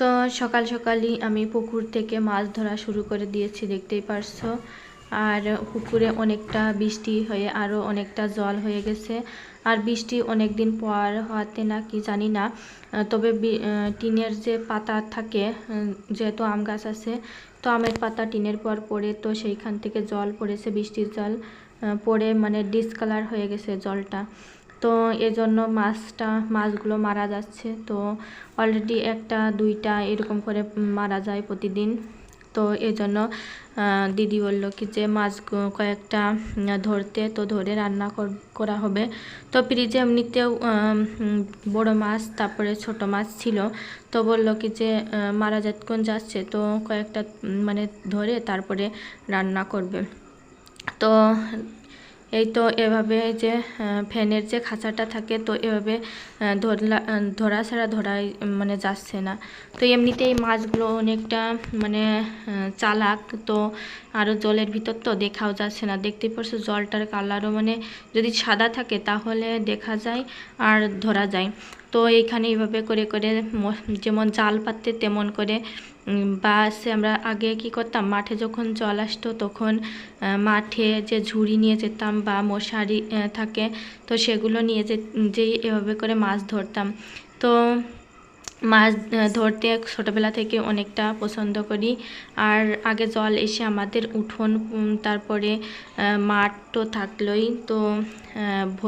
তো সকাল সকালই আমি পুকুর থেকে মাছ ধরা শুরু করে দিয়েছি, দেখতেই পারছ। আর পুকুরে অনেকটা বৃষ্টি হয়ে আরও অনেকটা জল হয়ে গেছে। আর বৃষ্টি অনেক দিন পর হওয়াতে না কি জানি না তবে টিনের যে পাতা থাকে যেহেতু আম গাছ আছে, তো আমের পাতা টিনের পর পড়ে, তো সেইখান থেকে জল পড়েছে, বৃষ্টির জল পড়ে মানে ডিসকালার হয়ে গেছে জলটা। তো এজন্য মাছটা, মাছগুলো মারা যাচ্ছে। তো অলরেডি একটা, দুইটা এরকম করে মারা যায় প্রতিদিন। তো এজন্য দিদি বলল কি যে মাছ কয়েকটা ধরতে, তো ধরে রান্না কর- হবে। তো ফ্রিজে এমনিতেও বড় মাছ, তারপরে ছোট মাছ ছিল। তো বলল কি যে মারা যাতক্ষণ যাচ্ছে, তো কয়েকটা মানে ধরে তারপরে রান্না করবে। তো এই তো এভাবে যে ফ্যানের যে খাঁচাটা থাকে, তো এভাবে ধরলা ধরা ছাড়া ধরাই মানে যাচ্ছে না। তো এমনিতেই মাছগুলো অনেকটা মানে চালাক, তো আরও জলের ভিতর তো দেখাও যাচ্ছে না। দেখতে পারছ জলটার কালারও মানে যদি সাদা থাকে তাহলে দেখা যায় আর ধরা যায়। তো এইখানে এইভাবে করে করে যেমন জাল পাততে তেমন করে বা সে আমরা আগে কি করতাম, মাঠে যখন জল আসতো তখন মাঠে যে ঝুড়ি নিয়ে যেতাম বা মশারি থাকে তো সেগুলো নিয়ে যে, যেই এভাবে করে মাছ ধরতাম। তো মাছ ধরতে ছোটোবেলা থেকে অনেকটা পছন্দ করি। আর আগে জল এসে আমাদের উঠোন তারপরে মাঠ তো থাকলোই। তো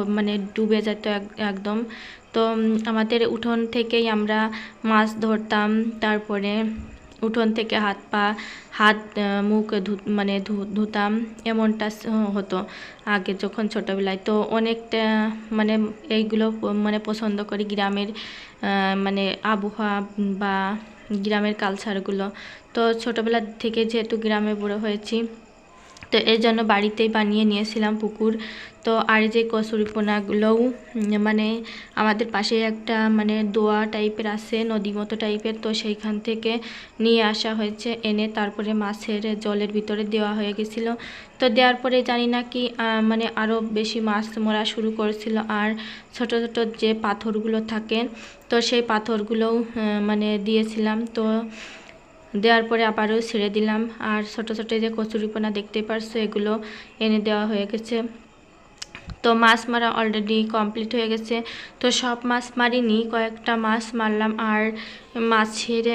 মানে ডুবে যেত এক- একদম। তো আমাদের উঠোন থেকেই আমরা মাছ ধরতাম। তারপরে উঠোন থেকে হাত পা, হাত মুখ মানে ধুতাম, এমনটা হতো আগে যখন ছোটোবেলায়। তো অনেকটা মানে এইগুলো মানে পছন্দ করি গ্রামের মানে আবহাওয়া বা গ্রামের কালচারগুলো তো ছোটোবেলা থেকে যেহেতু গ্রামে বড়ো হয়েছি তো এর জন্য বাড়িতেই বানিয়ে নিয়েছিলাম পুকুর। তো আর যে কচুরিপোনাগুলোও মানে আমাদের পাশে একটা মানে দোয়া টাইপের আছে, নদী মতো টাইপের, তো সেইখান থেকে নিয়ে আসা হয়েছে, এনে তারপরে মাছের জলের ভিতরে দেওয়া হয়ে গেছিল। তো দেওয়ার পরে জানি না কি মানে আরও বেশি মাছ মরা শুরু করেছিল। আর ছোট ছোট যে পাথরগুলো থাকে, তো সেই পাথরগুলোও মানে দিয়েছিলাম। তো দেওয়ার পরে আবারও ছেড়ে দিলাম। আর ছোট ছোট যে কচুরিপোনা দেখতে পারছ, এগুলো এনে দেওয়া হয়ে গেছে। তো মাছ মারা অলরেডি কমপ্লিট হয়ে গেছে। তো সব মাছ মারিনি, কয়েকটা মাছ মারলাম। আর মাছের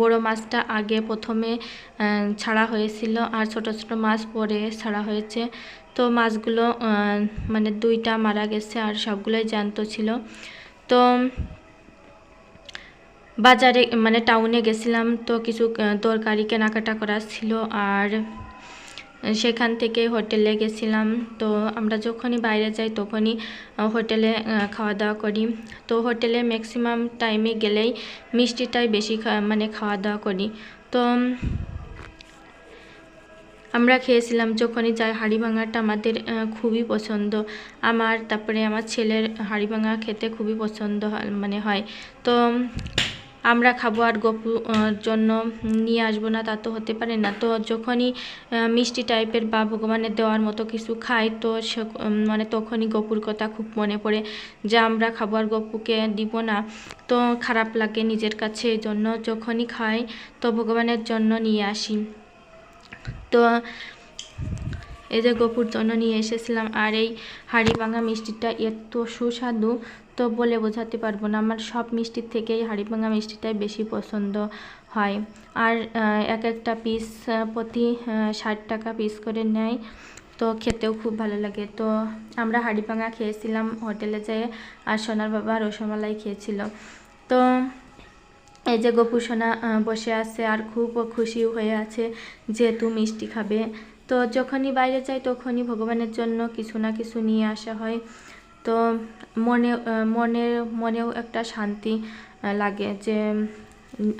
বড়ো মাছটা আগে প্রথমে ছাড়া হয়েছিল। আর ছোট ছোট মাছ পরে ছাড়া হয়েছে। তো মাছগুলো মানে দুইটা মারা গেছে আর সবগুলোই জ্যান্ত ছিল। তো বাজারে মানে টাউনে গেছিলাম তো কিছু তরকারি কেনাকাটা করার ছিল আর সেখান থেকে হোটেলে গেছিলাম। তো আমরা যখনই বাইরে যাই তখনই হোটেলে খাওয়া দাওয়া করি। তো হোটেলে ম্যাক্সিমাম টাইমে গেলেই মিষ্টিটাই বেশি মানে খাওয়া দাওয়া করি। তো আমরা খেয়েছিলাম যখনই যাই হাঁড়ি ভাঙাটা আমাদের খুবই পছন্দ। আমার, তারপরে আমার ছেলের হাঁড়ি ভাঙা খেতে খুবই পছন্দ মানে হয়। তো আমরা খাব আর গপু জন্য নিয়ে আসব না, তা তো হতে পারে না। তো যখনই মিষ্টি টাইপের বা ভগবানের দেওয়ার মতো কিছু খাই, তো সে মানে তখনই গপুর কথা খুব মনে পড়ে যে আমরা খাব আর গপুকে দিব না। তো খারাপ লাগে নিজের কাছে এই জন্য যখনই খাই, তো ভগবানের জন্য নিয়ে আসি। তো এই যে গপুর জন্য নিয়ে এসেছিলাম আর এই হাঁড়ি ভাঙা মিষ্টিটা এত সুস্বাদু, তো বলে বোঝাতে পারব না। আমার সব মিষ্টির থেকে এই হাঁড়ি ভাঙা মিষ্টিটাই বেশি পছন্দ হয়। আর এক একটা পিস প্রতি ষাট টাকা পিস করে নেয়, তো খেতেও খুব ভালো লাগে। তো আমরা হাঁড়ি ভাঙা খেয়েছিলাম হোটেলে যেয়ে আর সোনার বাবা রসমালাই খেয়েছিল। তো এই যে গোপু সোনা বসে আছে আর খুব খুশি হয়ে আছে যেহেতু মিষ্টি খাবে। তো যখনই বাইরে যাই, তখনই ভগবানের জন্য কিছু না কিছু নিয়ে আসা হয়। তো মনে মনের মনেও একটা শান্তি লাগে যে,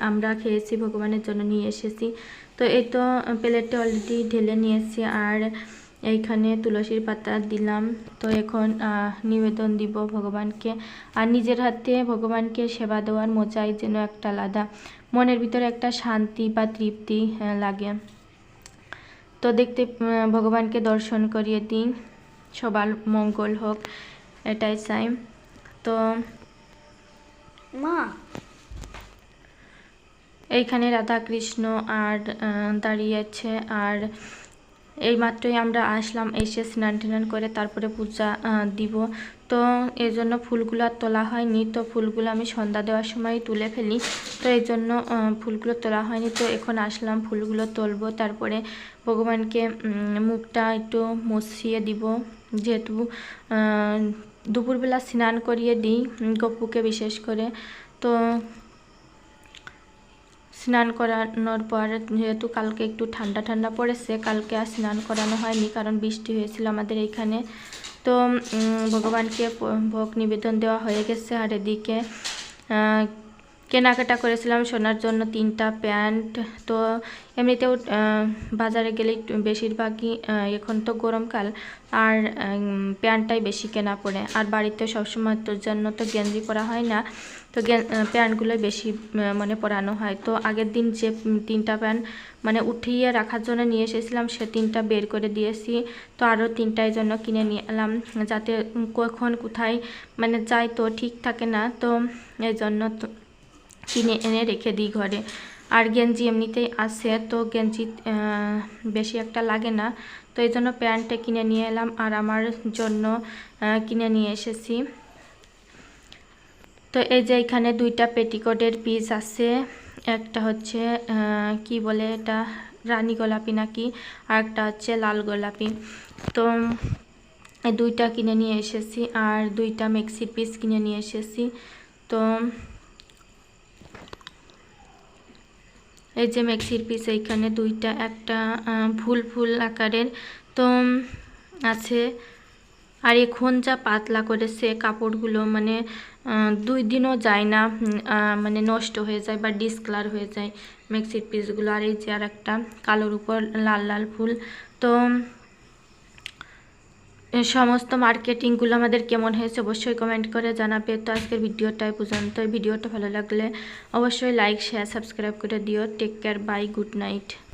আমরা খেয়েছি, ভগবানের জন্য নিয়ে এসেছি। তো এই তো প্লেটে অলরেডি ঢেলে নিয়েছি আর এইখানে তুলসীর পাতা দিলাম। তো এখন নিবেদন দিব ভগবানকে। আর নিজের হাতে ভগবানকে সেবা দেওয়ার মজাই যেন একটা আলাদা। মনের ভিতরে একটা শান্তি বা তৃপ্তি লাগে। তো দেখতে ভগবানকে দর্শন করিয়ে দিন। সবার মঙ্গল হোক এটাই চাই। তো মা। এইখানে রাধা কৃষ্ণ আর দাঁড়িয়ে আছে আর এই মাত্রই আমরা আসলাম এসে স্নান টান করে তারপরে পূজা দিব। তো এই জন্য ফুলগুলো আর তোলা হয়নি। তো ফুলগুলো আমি সন্ধ্যা দেওয়ার সময় তুলে ফেলি। তো এই জন্য ফুলগুলো তোলা হয়নি। তো এখন আসলাম, ফুলগুলো তুলবো। তারপরে ভগবানকে মুখটা একটু মুছিয়ে দিব। যেহেতু দুপুরবেলা স্নান করিয়ে দিই গপুকে বিশেষ করে। তো স্নান করানোর পর যেহেতু কালকে একটু ঠান্ডা ঠান্ডা পড়েছে, কালকে আর স্নান করানো হয়নি কারণ বৃষ্টি হয়েছিল আমাদের এইখানে তো ভগবানকে ভোগ নিবেদন দেওয়া হয়ে গেছে। আর এদিকে কেনাকাটা করেছিলাম সোনার জন্য তিনটা প্যান্ট। তো এমনিতেও বাজারে গেলে বেশিরভাগই এখন তো গরমকাল। আর প্যান্টটাই বেশি কেনা পড়ে। আর বাড়িতে সবসময় তোর জন্য তো গেঞ্জি পরা হয় না। তো প্যান্টগুলোই বেশি মানে পরানো হয়। তো আগের দিন যে তিনটা প্যান্ট মানে উঠিয়ে রাখার জন্য নিয়ে এসেছিলাম, সে তিনটা বের করে দিয়েছি। তো আরও তিনটাই জন্য কিনে নিয়ে এলাম, যাতে কখন কোথায় মানে যাই তো ঠিক থাকে না। তো এই জন্য কিনে এনে রেখে দিই ঘরে। আর গেঞ্জি এমনিতেই আছে, তো গেঞ্জি বেশি একটা লাগে না। তো এই জন্য প্যান্টটা কিনে নিয়ে এলাম আর আমার জন্য কিনে নিয়ে এসেছি। তো এই যে এখানে দুইটা পেটিকোটের পিস আছে, একটা হচ্ছে কি বলে এটা, রানী গোলাপি নাকি, আর একটা হচ্ছে লাল গোলাপি। তো দুইটা কিনে নিয়ে এসেছি আর দুইটা মেক্সির পিস কিনে নিয়ে এসেছি। তো এই যে মেক্সির পিস, এইখানে দুইটা, একটা ফুল ফুল আকারের, তো আছে। আর এখন যা পাতলা করেছে কাপড়গুলো মানে দুই দিনও যায় না মানে নষ্ট হয়ে যায় বা ডিসকালার হয়ে যায় মেক্সির পিসগুলো। আর এই যে আর একটা কালোর উপর লাল লাল ফুল, তো সমস্ত মার্কেটিংগুলো আমাদের কেমন হয়েছে অবশ্যই কমেন্ট করে জানাবে। তো আজকের ভিডিওটাই পর্যন্ত ভিডিওটা ভালো লাগলে অবশ্যই লাইক শেয়ার সাবস্ক্রাইব করে দিও। Take care bye good night